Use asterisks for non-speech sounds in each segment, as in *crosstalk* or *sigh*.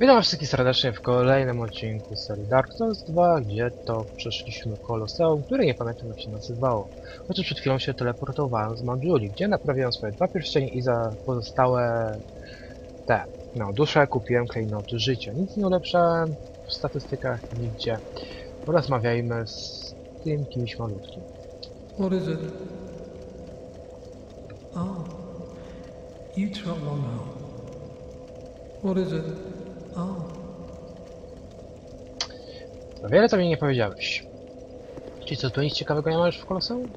Witam wszystkich serdecznie w kolejnym odcinku serii Dark Souls 2, gdzie to przeszliśmy Koloseum, które nie pamiętam jak się nazywało. Chociaż przed chwilą się teleportowałem z Mandżuli, gdzie naprawiłem swoje dwa pierścienie i za pozostałe te, no, dusze kupiłem klejnoty życia. Nic nie ulepszałem w statystykach nigdzie. Porozmawiajmy z tym kimś malutkim. What is it? Oh, you trouble now. What is it? Oh, Za wiele to mi nie powiedziałeś. Czyli co, tu nic ciekawego nie ma już w Koloseum?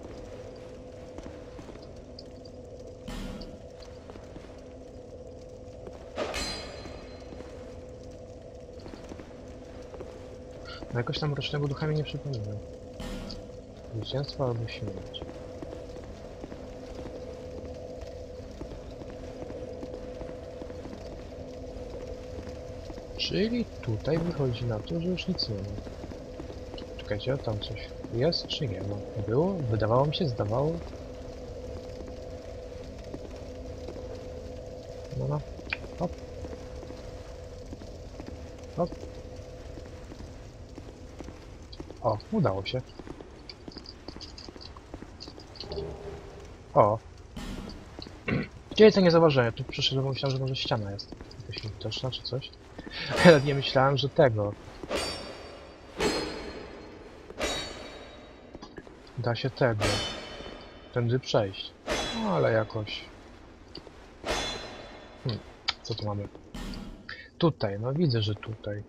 No jakoś tam rocznego ducha mi nie przypomina. Zwycięstwo albo śmierć. Czyli tutaj wychodzi na to, że już nic nie ma. Czekajcie, tam coś jest czy nie ma? Było? Wydawało mi się, zdawało. No no. Hop. Hop. O, udało się. O. *clears throat* Gdzie to nie zauważyłem? Tu przyszedłem, myślałem, że może ściana jest. Jakaś widoczna czy coś. *laughs* Nie myślałem, że tego. Da się tego. Tędy przejść. No ale jakoś. Hmm. Co tu mamy? Tutaj, no widzę, że tutaj.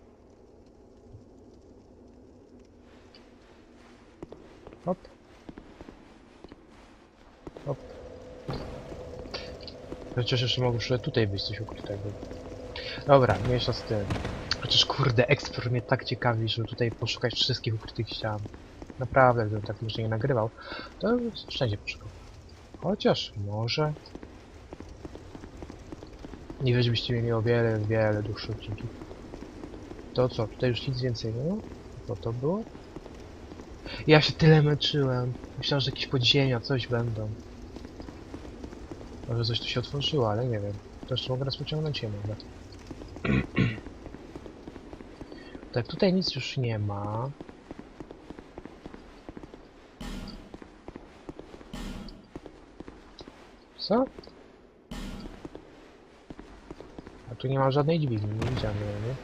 Hop. Hop. Przecież jeszcze mogło tutaj być coś ukrytego. Dobra, mniejsza z tym. Chociaż kurde, ekspert mnie tak ciekawi, żeby tutaj poszukać wszystkich ukrytych ścian. Naprawdę, gdybym tak może nie nagrywał, to wszędzie poszukał. Chociaż może... Nie wiem, żebyście mieli o wiele, wiele dłuższe odcinki. To co, tutaj już nic więcej nie ma? Co to było? Ja się tyle męczyłem. Myślałem, że jakieś podziemia, coś będą. Może coś tu się otworzyło, ale nie wiem. To jeszcze mogę raz pociągnąć, nie mogę. Tak, tutaj nic już nie ma. Co? A tu nie ma żadnej dźwigni, nie widziałem nie?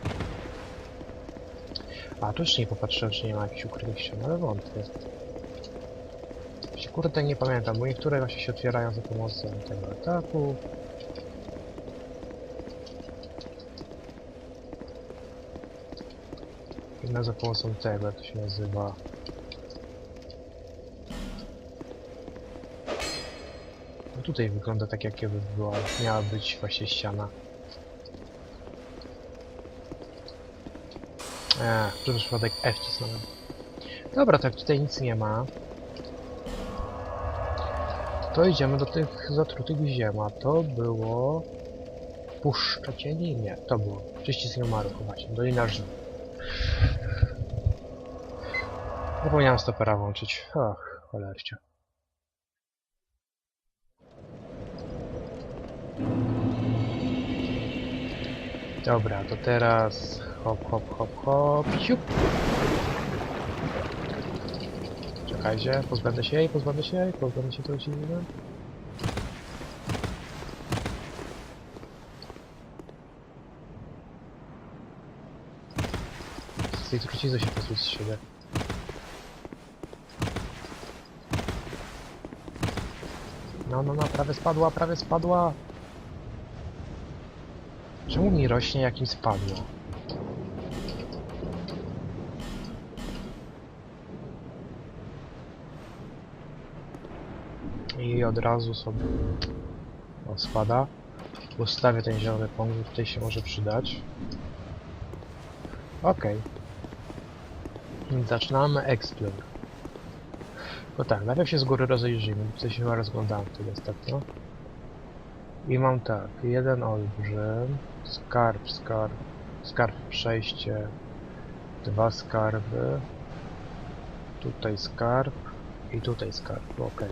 A, tu jeszcze nie popatrzyłem, czy nie ma jakichś ukrytych ścian, ale wątpię. Się kurde nie pamiętam, bo niektóre właśnie się otwierają za pomocą tego ataku. Inna za pomocą tego, jak to się nazywa. No tutaj wygląda tak, jakby była, miała być właśnie ściana. Eee, przez przypadek F cisnąłem. Dobra, tak tutaj nic nie ma. To idziemy do tych zatrutych ziem, a to było... Puszcza cieni? Nie, to było. Przycisk umarł właśnie, Dolina Żniw. Zapomniałem stopera włączyć. Ach, cholercie. Dobra, to teraz hop, hop, hop, hop, siup. Czekajcie, pozbędę się jej, pozbędę się jej, pozbędę się tego silnika. Z tej trucizny się pozbyć z siebie. No, no, no, prawie spadła, prawie spadła. Czemu mi rośnie, jak im spadło? I od razu sobie spada. Ustawię ten zielony punkt, tutaj się może przydać. Okej. Więc Zaczynamy explore. No tak, najpierw się z góry rozejrzymy, w sensie chyba rozglądałem wtedy ostatnio. I mam tak, jeden olbrzym, skarb, skarb, skarb przejście, dwa skarby, tutaj skarb i tutaj skarb, okej.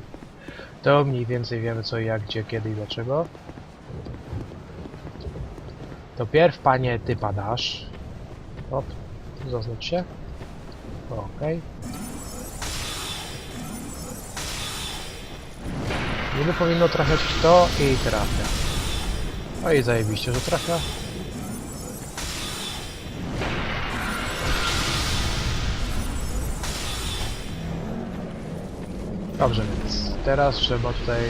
To mniej więcej wiemy co, jak, gdzie, kiedy i dlaczego. To pierw, panie, ty padasz. Hop, zaznacz się. Okej. Niby powinno trafiać to i trafia. No i zajebiście, że trafia. Dobrze, więc teraz trzeba tutaj...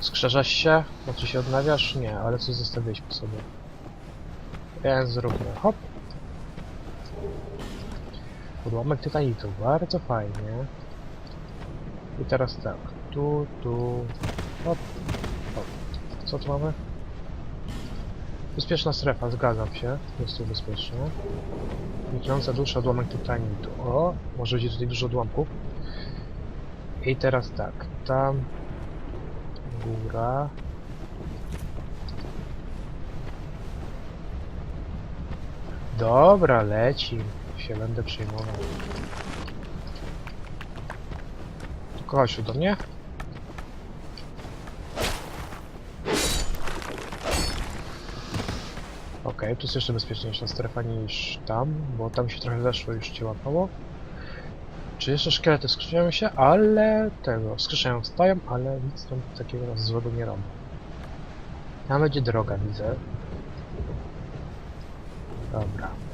Skrzeszasz się? Znaczy się odnawiasz? Nie, ale coś zostawiłeś po sobie. Więc zróbmy hop. Podłamek tytanitu, bardzo fajnie. I teraz tak, tu, tu, hop, hop. Co tu mamy? Bezpieczna strefa, zgadzam się. Jest tu bezpiecznie. Niknąca dusza, odłamek tytanitu. O, może będzie tutaj dużo odłamków. I teraz tak, tam... Góra... Dobra, leci. Się będę przejmował. Tu do mnie. Okej, tu jest jeszcze bezpieczniejsza strefa niż tam, bo tam się trochę zeszło już cię łapało. Czy jeszcze szkielety skrzyszają się, ale tego, skrzyszają, wstają, ale nic tam takiego złego nie robi. Tam będzie droga, widzę. Dobra.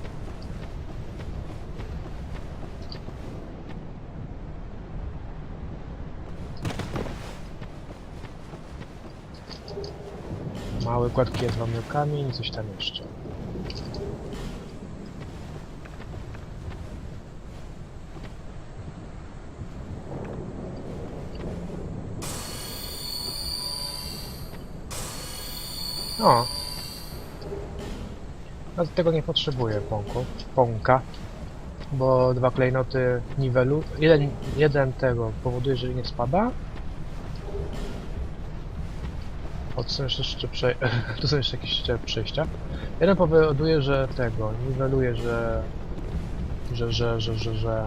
Mały, gładki jedwabny i coś tam jeszcze. O. Ja tego nie potrzebuję, pąku. Pąka. Bo dwa klejnoty nivelu... Jeden, jeden tego powoduje, że nie spada. O, tu są jeszcze, *laughs* tu są jeszcze jakieś przejścia. Jeden powoduje, że tego, niweluje, że... Że, że, że, że, że...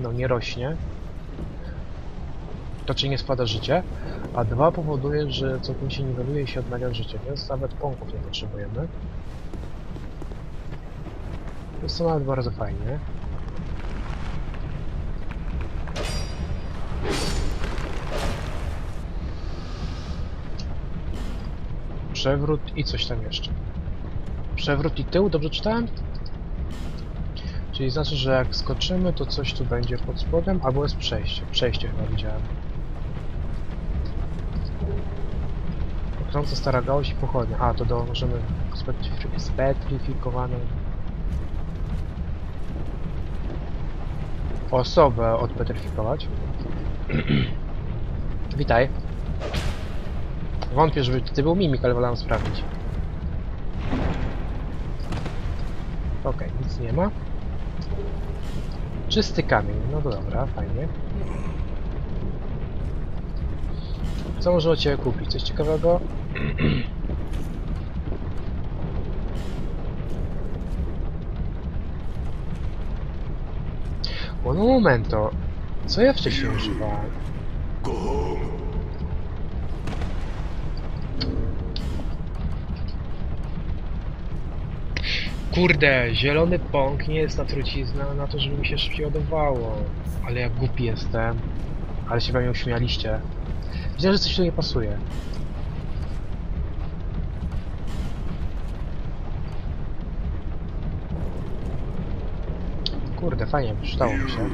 No nie rośnie. Raczej nie spada życie. A dwa powoduje, że całkowicie niweluje i się odnawia życie, więc nawet pąków nie potrzebujemy. Jest to nawet bardzo fajnie. Przewrót i coś tam jeszcze. Przewrót i tył, dobrze czytałem? Czyli znaczy, że jak skoczymy, to coś tu będzie pod spodem, albo jest przejście. Przejście chyba widziałem. Krąca stara gałąź i pochodnia. A, to dołożymy spetryfikowaną osobę odpetryfikować. *clears throat* Witaj. Wątpię, żeby ty był mimik, ale wolałem sprawdzić. Okej, nic nie ma. Czysty kamień, no to dobra, fajnie. Co można u Ciebie kupić? Coś ciekawego? *clears throat* O, no momento. Co ja wcześniej używałem? Kurde, zielony pąk nie jest na trucizna na to, żeby mi się szybciej. Ale jak głupi jestem. Ale się we mnie uśmialiście. Widzę, że coś tu nie pasuje. Kurde, fajnie, przydało mi się.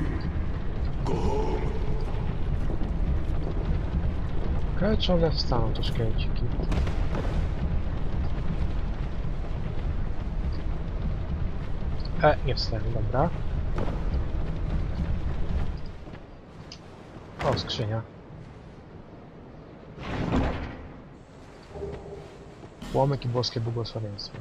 Czy one wstaną, te szkieleciki? E, nie wstają, dobra. O, skrzynia. Łomek i boskie błogosławieństwo.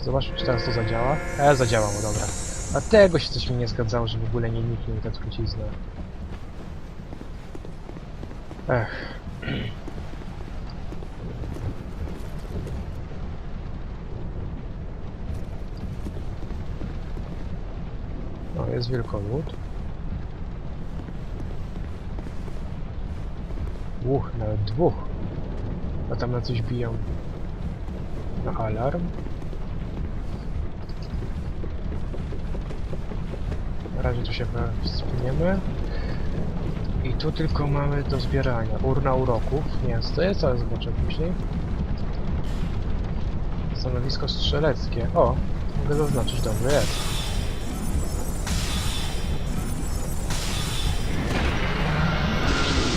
Zobaczmy, czy teraz to zadziała. E, zadziałało, dobra. A tego się coś mi nie zgadzało, że w ogóle nie niknie ta trucizna. Ech. No, jest wielkolud. Uch, nawet dwóch. A tam na coś biją. Na alarm. Na razie tu się chyba wspiniemy. I tu tylko mamy do zbierania. Urna uroków. Nie co to jest, ale zobaczę później. Stanowisko strzeleckie. O, mogę zaznaczyć, dobrze jest.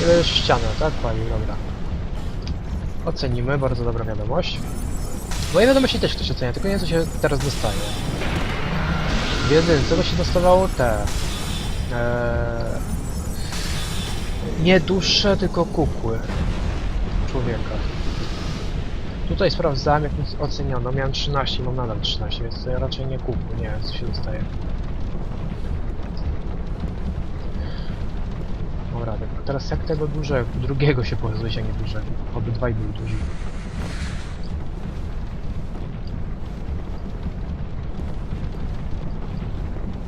Nie będziesz ścianę, tak? Palił, dobra. Ocenimy, bardzo dobra wiadomość. Moje wiadomości też ktoś ocenia, tylko nie co się teraz dostaje. W jedynce to się dostawało te... Eee, nie dusze, tylko kukły człowieka. Tutaj sprawdzałem jak mi oceniono, miałem 13 mam nadal 13, więc to raczej nie kukły, nie wiem co się dostaje. Dobra, tylko teraz jak tego dużego, drugiego się pozbyć, a nie dużego. Obydwaj były duzi.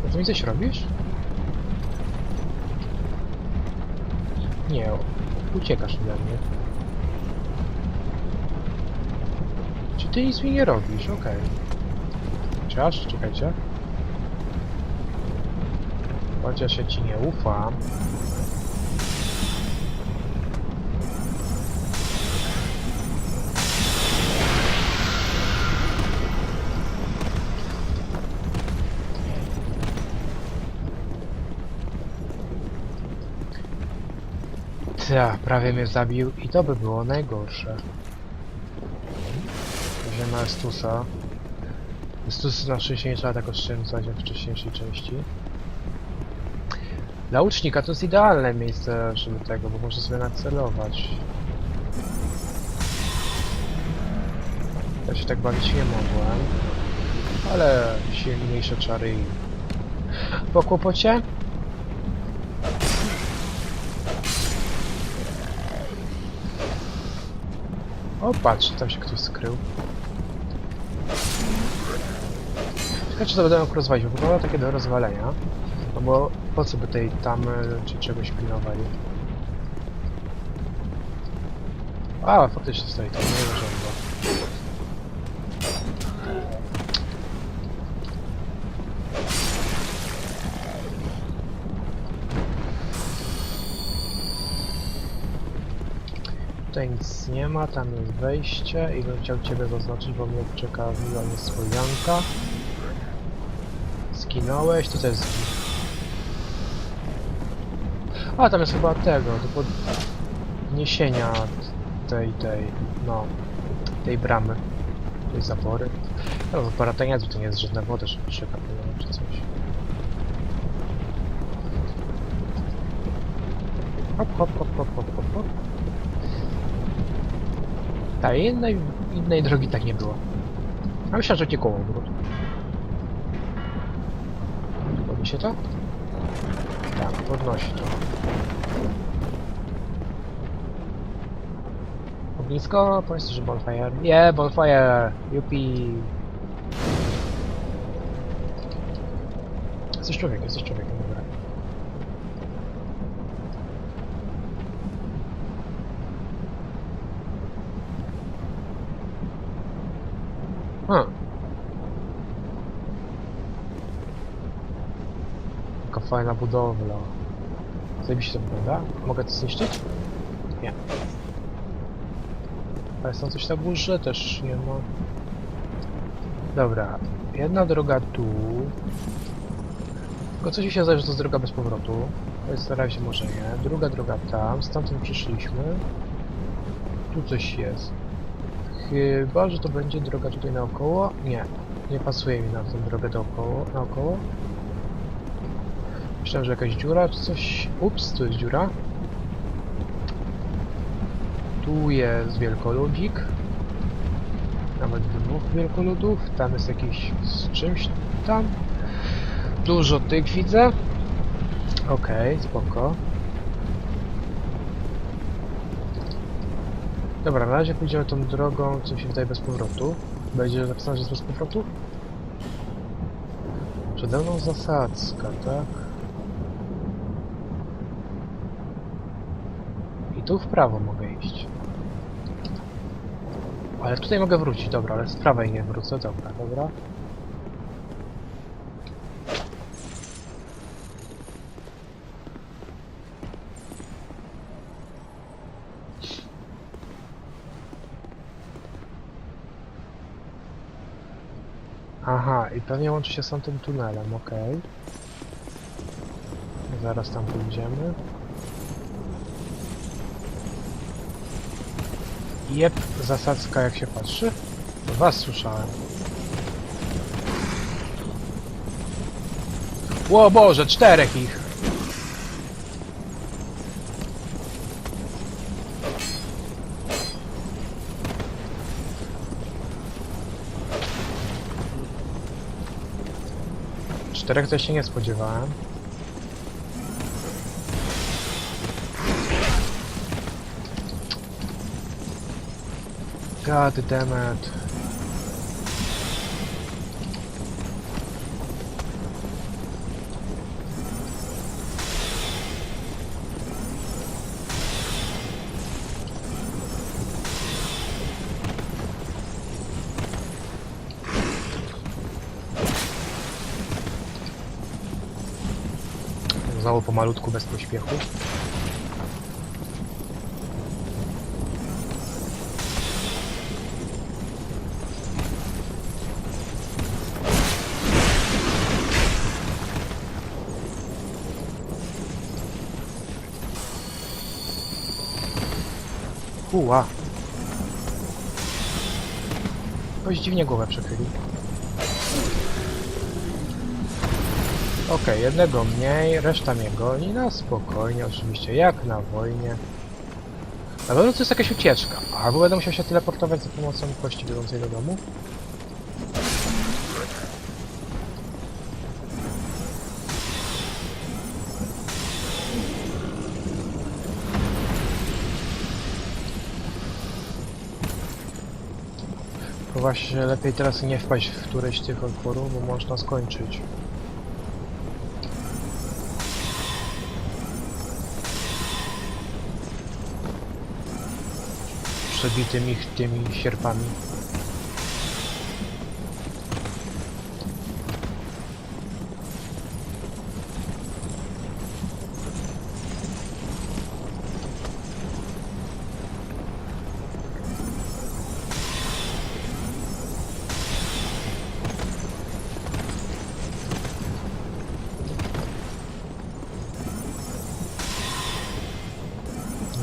No to mi coś robisz? Nie, uciekasz ode mnie. Czy ty nic mi nie robisz? Okej. Chociaż, czekajcie. Chociaż ja ci nie ufam. Ta, prawie mnie zabił i to by było najgorsze. Weźmiemy Estusa. Estus na szczęście nie trzeba tak oszczędzać jak w wcześniejszej części. Dla łucznika to jest idealne miejsce, żeby tego, bo może sobie nacelować. Ja się tak bawić nie mogłem. Ale silniejsze czary i... Po kłopocie? O, patrz, tam się ktoś skrył. Ciekawe, czy to będę mógł rozwalić, bo wygląda takie do rozwalenia. No bo po co by tej tamy czy czegoś pilnowali? A, faktycznie stoi tam, nie urzędło. Tutaj nic nie ma, tam jest wejście i bym chciał Ciebie zaznaczyć, bo mnie czeka w Milonie swojanka. Skinąłeś, to jest... A, tam jest chyba tego, do podniesienia tej, tej, no, tej bramy, tej zapory. No, zapora to nie jest, to nie jest żadna woda, że czeka czy coś. Hop, hop, hop, hop, hop, hop, hop. Tak, innej, innej drogi tak nie było. A myślę, że nie koło obrót. Podniesie to? Tak, podnosi to. Ognisko, powiedz, że bonfire. Nie, bonfire! Yupi! Jesteś człowiekiem, jesteś człowiekiem, dobra. A. Jaka fajna budowla. Zajebiście to wygląda. Mogę to zniszczyć? Nie. A jest tam coś na górze? Też nie ma. Dobra. Jedna droga tu. Tylko coś mi się zdaje, że to jest droga bez powrotu. Jest na razie może nie. Druga droga tam. Stamtąd przyszliśmy. Tu coś jest. Chyba, że to będzie droga tutaj naokoło. Nie, nie pasuje mi na tę drogę dookoło, naokoło. Myślałem, że jakaś dziura czy coś. Ups, tu jest dziura. Tu jest wielkoludzik. Nawet dwóch wielkoludów. Tam jest jakiś z czymś tam. Dużo tych widzę. Okej, spoko. Dobra, na razie pójdziemy tą drogą, co mi się wydaje bez powrotu. Będzie napisane, że jest bez powrotu? Przede mną zasadzka, tak? I tu w prawo mogę iść. Ale tutaj mogę wrócić, dobra, ale z prawej nie wrócę, dobra, dobra. Aha, i pewnie łączy się z tamtym tunelem, okej. Zaraz tam pójdziemy. Jep, zasadzka jak się patrzy. Was słyszałem. Ło Boże, czterech ich! Czterech to się nie spodziewałem. God damn it. Znowu pomalutku, bez pośpiechu. Uła. Ktoś dziwnie głowę przechylił. Okej, jednego mniej, reszta mnie goni, na spokojnie, oczywiście, jak na wojnie. Na pewno to jest jakaś ucieczka, albo będę musiał się teleportować za pomocą kości wiodącej do domu. To właśnie lepiej teraz nie wpaść w któreś z tych otworów, bo można skończyć. Przebitym ich tymi sierpami.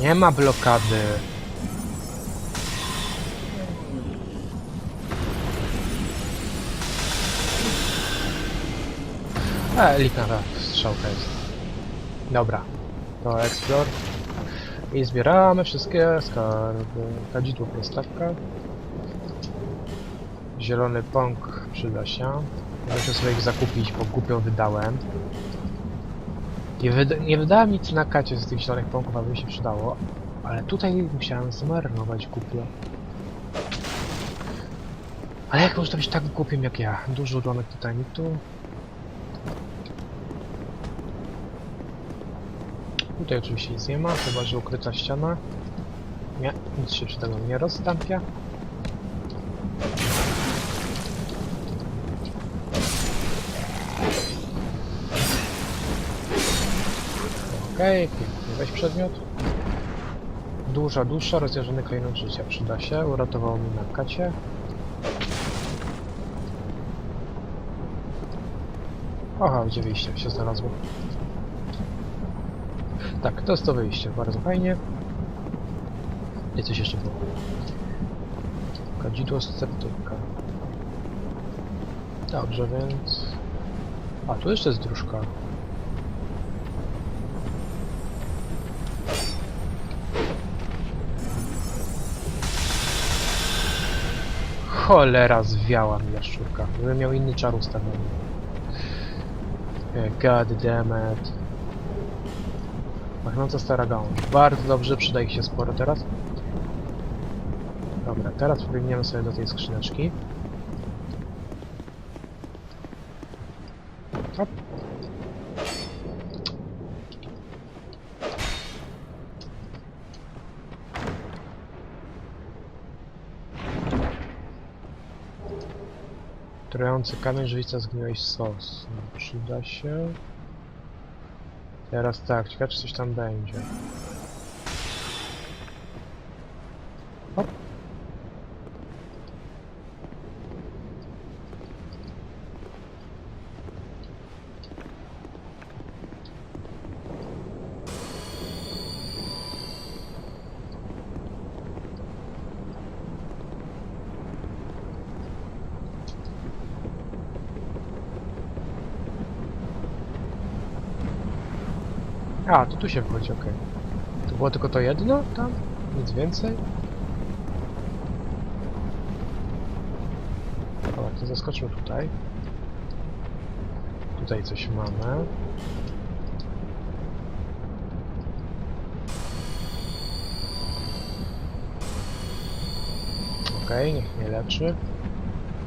Nie ma blokady. A, elitna ta strzałka jest. Dobra. To explore. I zbieramy wszystkie skarby. Kadzidło prostawka. Zielony pąk przyda się. Muszę sobie ich zakupić, bo głupio wydałem. Nie, wyda nie wydałem nic na kacie z tych zielonych pąków, aby się przydało. Ale tutaj musiałem zmarnować głupio. Ale jak można być tak głupim jak ja? Duży odłamek Titanitu. Tutaj oczywiście nic nie ma, chyba że ukryta ściana. Nie, nic się przy tego nie rozstampia. Okej, pięknie. Weź przedmiot. Duża dusza, rozjażony klejnot życia przyda się. Uratowało mi na kacie. Aha, gdzie wyjście się znalazło. Tak, to jest to wyjście, bardzo fajnie. I coś jeszcze było. Kadzidło sceptyka. Dobrze, więc... A, tu jeszcze jest dróżka. Cholera, zwiała mi jaszczurka. Gdybym miał inny czar ustawiony. Eh, God damn it. Pachnąca no stara gałąź. Bardzo dobrze, przyda ich się sporo teraz. Dobra, teraz pobiegniemy sobie do tej skrzyneczki. Hop. Trujący kamień, żywica zgniłeś sos. No, przyda się... Teraz tak, ciekawe czy coś tam będzie. A, to tu się wchodzi, okej. To było tylko to jedno tam? Nic więcej? Dobra, to zaskoczmy tutaj. Tutaj coś mamy. Okej, niech mnie leczy.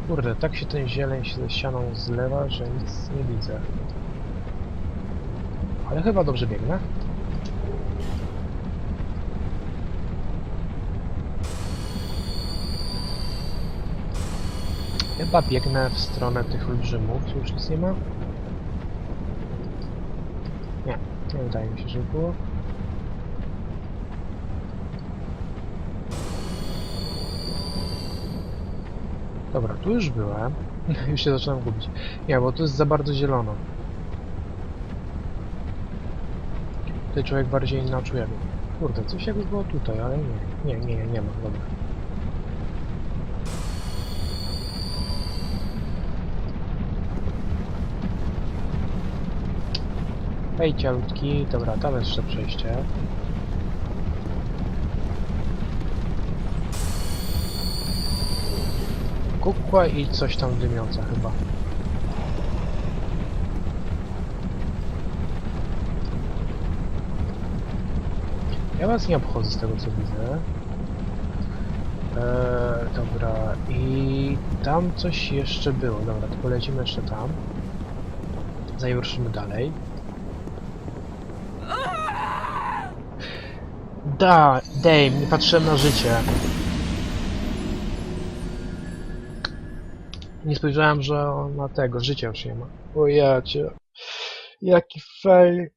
Kurde, tak się ten zieleń się ze ścianą zlewa, że nic nie widzę. Ale chyba dobrze biegnę. Chyba biegnę w stronę tych olbrzymów. Już nic nie ma? Nie, nie wydaje mi się, że było. Dobra, tu już byłem. *laughs* już się zaczynam gubić. Nie, bo tu jest za bardzo zielono. Tutaj człowiek bardziej na czuje. Kurde, coś jakby było tutaj, ale nie. Nie, nie, nie, nie ma, dobra. Hej, cialutki. Dobra, tam jest jeszcze przejście. Kukła i coś tam dymiąca chyba. Ja was nie obchodzę z tego co widzę. Eee, dobra, i tam coś jeszcze było. Dobra, to polecimy jeszcze tam. Zanim ruszymy dalej. Da, Dame, nie patrzyłem na życie. Nie spojrzałem, że on ma tego, życia już nie ma. O ja cię. Jaki fail.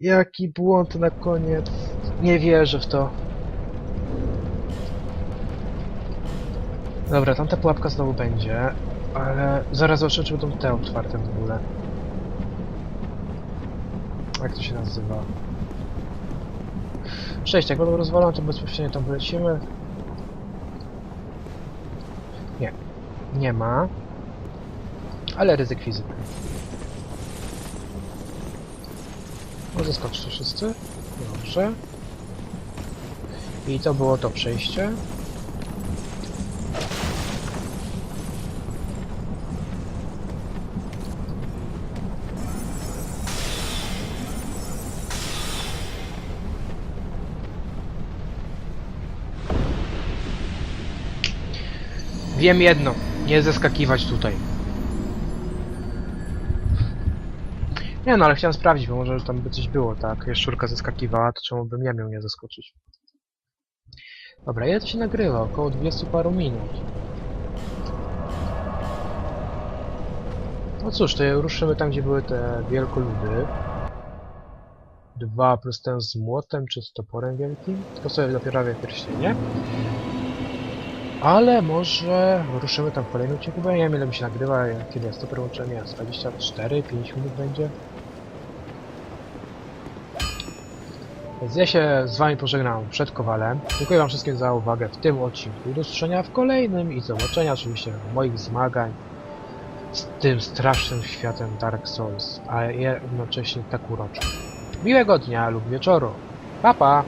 Jaki błąd na koniec. Nie wierzę w to. Dobra, tamta pułapka znowu będzie, ale zaraz zobaczę, czy będą te otwarte w ogóle. Jak to się nazywa? Cześć, jak będą rozwalone, to bezpośrednio tam polecimy. Nie, nie ma. Ale ryzyk fizyki. Może skoczcie wszyscy? Dobrze. I to było to przejście. Wiem jedno, nie zeskakiwać tutaj. Nie no, ale chciałem sprawdzić, bo może tam by coś było, tak? Jaszczurka zeskakiwała, to czemu bym ja miał nie zaskoczyć? Dobra, ile to się nagrywa? Około 20 paru minut. No cóż, to ruszymy tam, gdzie były te wielkoludy. Dwa plus ten z młotem, czy z toporem wielkim. Tylko sobie dopiero pierścienie. Ale może ruszymy tam w kolejnym odcinku, bo ja nie wiem ile mi się nagrywa, kiedy jest to połączenie, z 24, 5 minut będzie. Więc ja się z wami pożegnam przed Kowalem. Dziękuję wam wszystkim za uwagę w tym odcinku. Do usłyszenia w kolejnym i zobaczenia oczywiście moich zmagań z tym strasznym światem Dark Souls, a jednocześnie tak uroczym. Miłego dnia lub wieczoru. Pa pa!